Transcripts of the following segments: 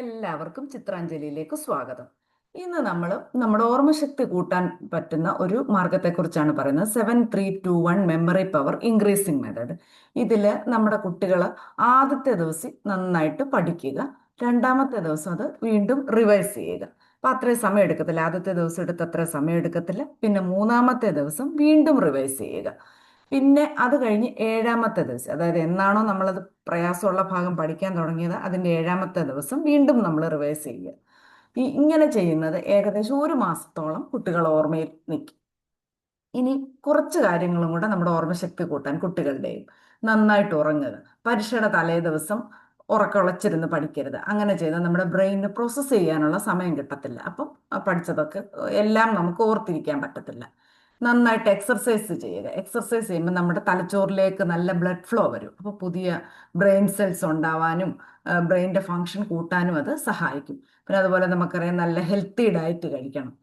എല്ലാവർക്കും ചിത്രാഞ്ജലിയിലേക്ക് സ്വാഗതം. ഇന്ന് നമ്മൾ നമ്മുടെ ഓർമ്മശക്തി കൂട്ടാൻ പറ്റുന്ന ഒരു മാർഗത്തെക്കുറിച്ചാണ് പറയുന്നത്. Seven three two one memory power increasing method ഇതിൽ നമ്മുടെ കുട്ടികൾ ആദ്യത്തെ ദിവസം നന്നായിട്ട് പഠിക്കുക രണ്ടാമത്തെ ദിവസം അത് വീണ്ടും റിവൈസ് ചെയ്യുക. അപ്പം അത്രയും സമയം എടുക്കത്തില്ല. ആദ്യത്തെ ദിവസം എടുത്ത് അത്രയും സമയം എടുക്കത്തില്ല. പിന്നെ മൂന്നാമത്തെ ദിവസം വീണ്ടും റിവൈസ് ചെയ്യുക. പിന്നെ അത് കഴിഞ്ഞ് ഏഴാമത്തെ ദിവസം അതായത് എന്നാണോ നമ്മളത് പ്രയാസമുള്ള ഭാഗം പഠിക്കാൻ തുടങ്ങിയത് അതിന്റെ ഏഴാമത്തെ ദിവസം വീണ്ടും നമ്മൾ റിവേഴ്സ് ചെയ്യുക. ഈ ഇങ്ങനെ ചെയ്യുന്നത് ഏകദേശം ഒരു മാസത്തോളം കുട്ടികൾ ഓർമ്മയിൽ നിൽക്കും. ഇനി കുറച്ച് കാര്യങ്ങളും കൂടെ നമ്മുടെ ഓർമ്മശക്തി കൂട്ടാൻ കുട്ടികളുടെയും നന്നായിട്ട് ഉറങ്ങുക. പരീക്ഷയുടെ തലേ ദിവസം ഉറക്കമുളച്ചിരുന്ന് പഠിക്കരുത്. അങ്ങനെ ചെയ്താൽ നമ്മുടെ ബ്രെയിനിന് പ്രോസസ്സ് ചെയ്യാനുള്ള സമയം കിട്ടത്തില്ല. അപ്പം പഠിച്ചതൊക്കെ എല്ലാം നമുക്ക് ഓർത്തിരിക്കാൻ പറ്റത്തില്ല. നന്നായിട്ട് എക്സർസൈസ് ചെയ്യുക. എക്സർസൈസ് ചെയ്യുമ്പോൾ നമ്മുടെ തലച്ചോറിലേക്ക് നല്ല ബ്ലഡ് ഫ്ലോ വരും. അപ്പോൾ പുതിയ ബ്രെയിൻ സെൽസ് ഉണ്ടാവാനും ബ്രെയിന്റെ ഫങ്ഷൻ കൂട്ടാനും അത് സഹായിക്കും. പിന്നെ അതുപോലെ നമുക്കറിയാം നല്ല ഹെൽത്തി ഡയറ്റ് കഴിക്കണം.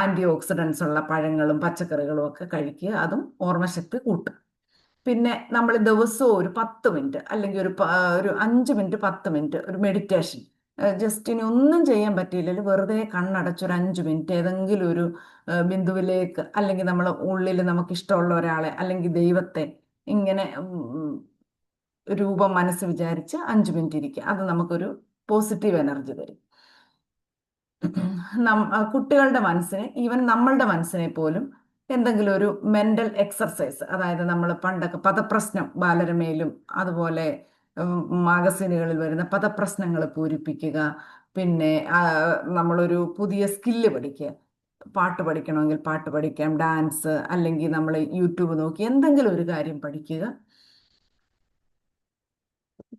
ആന്റി ഓക്സിഡൻസ് ഉള്ള പഴങ്ങളും പച്ചക്കറികളും ഒക്കെ കഴിക്കുക. അതും ഓർമ്മശക്തി കൂട്ടും പിന്നെ നമ്മൾ ദിവസവും ഒരു പത്ത് മിനിറ്റ് അല്ലെങ്കിൽ ഒരു ഒരു അഞ്ച് മിനിറ്റ് പത്ത് മിനിറ്റ് ഒരു മെഡിറ്റേഷൻ ജസ്റ്റ് ഇനി ഒന്നും ചെയ്യാൻ പറ്റിയില്ലെങ്കിൽ വെറുതെ കണ്ണടച്ചൊരു അഞ്ച് മിനിറ്റ് ഏതെങ്കിലും ഒരു ബിന്ദുവിലേക്ക് അല്ലെങ്കിൽ നമ്മൾ ഉള്ളിൽ നമുക്ക് ഇഷ്ടമുള്ള ഒരാളെ അല്ലെങ്കിൽ ദൈവത്തെ ഇങ്ങനെ രൂപം മനസ്സ് വിചാരിച്ച് അഞ്ച് മിനിറ്റ് ഇരിക്കുക. അത് നമുക്കൊരു പോസിറ്റീവ് എനർജി തരും. കുട്ടികളുടെ മനസ്സിനെ ഈവൻ നമ്മളുടെ മനസ്സിനെ പോലും എന്തെങ്കിലും ഒരു മെന്റൽ എക്സർസൈസ് അതായത് നമ്മൾ പണ്ടൊക്കെ പദപ്രശ്നം ബാലരമയിലും അതുപോലെ മാഗസീനുകളിൽ വരുന്ന പദപ്രശ്നങ്ങൾ പൂരിപ്പിക്കുക. പിന്നെ നമ്മളൊരു പുതിയ സ്കില്ല് പഠിക്കുക. പാട്ട് പഠിക്കണമെങ്കിൽ പാട്ട് പഠിക്കാം ഡാൻസ് അല്ലെങ്കിൽ നമ്മൾ യൂട്യൂബ് നോക്കി എന്തെങ്കിലും ഒരു കാര്യം പഠിക്കുക.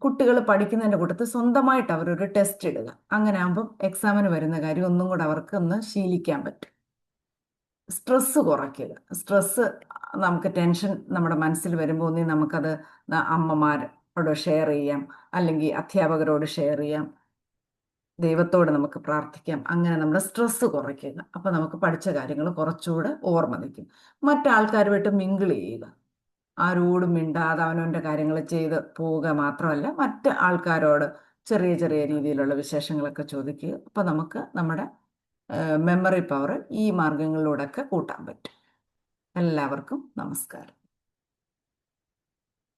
കുട്ടികൾ പഠിക്കുന്നതിന്റെ കൂട്ടത്തിൽ സ്വന്തമായിട്ട് അവരൊരു ടെസ്റ്റ് ഇടുക. അങ്ങനെ ആകുമ്പം എക്സാമിന് വരുന്ന കാര്യം ഒന്നും കൂടെ അവർക്ക് ഒന്ന് ശീലിക്കാൻ പറ്റും. സ്ട്രെസ്സ് കുറയ്ക്കുക. സ്ട്രെസ്സ് നമുക്ക് ടെൻഷൻ നമ്മുടെ മനസ്സിൽ വരുമ്പോൾ ഒന്നി നമുക്കത് ന- അമ്മമാരോട് ഷെയർ ചെയ്യാം. അല്ലെങ്കിൽ അധ്യാപകരോട് ഷെയർ ചെയ്യാം. ദൈവത്തോട് നമുക്ക് പ്രാർത്ഥിക്കാം. അങ്ങനെ നമ്മുടെ സ്ട്രെസ്സ് കുറയ്ക്കുക. അപ്പം നമുക്ക് പഠിച്ച കാര്യങ്ങൾ കുറച്ചുകൂടെ ഓർമ്മ നിൽക്കും. മറ്റാൾക്കാരുമായിട്ട് മിങ്കിൾ ചെയ്യുക. ആരോടും മിണ്ടാതെ അവനവന്റെ കാര്യങ്ങൾ ചെയ്ത് പോവുക മാത്രമല്ല മറ്റ് ആൾക്കാരോട് ചെറിയ ചെറിയ രീതിയിലുള്ള വിശേഷങ്ങളൊക്കെ ചോദിക്കുക. അപ്പം നമുക്ക് നമ്മുടെ മെമ്മറി പവർ ഈ മാർഗങ്ങളിലൂടെയൊക്കെ കൂട്ടാൻ പറ്റും. എല്ലാവർക്കും നമസ്കാരം.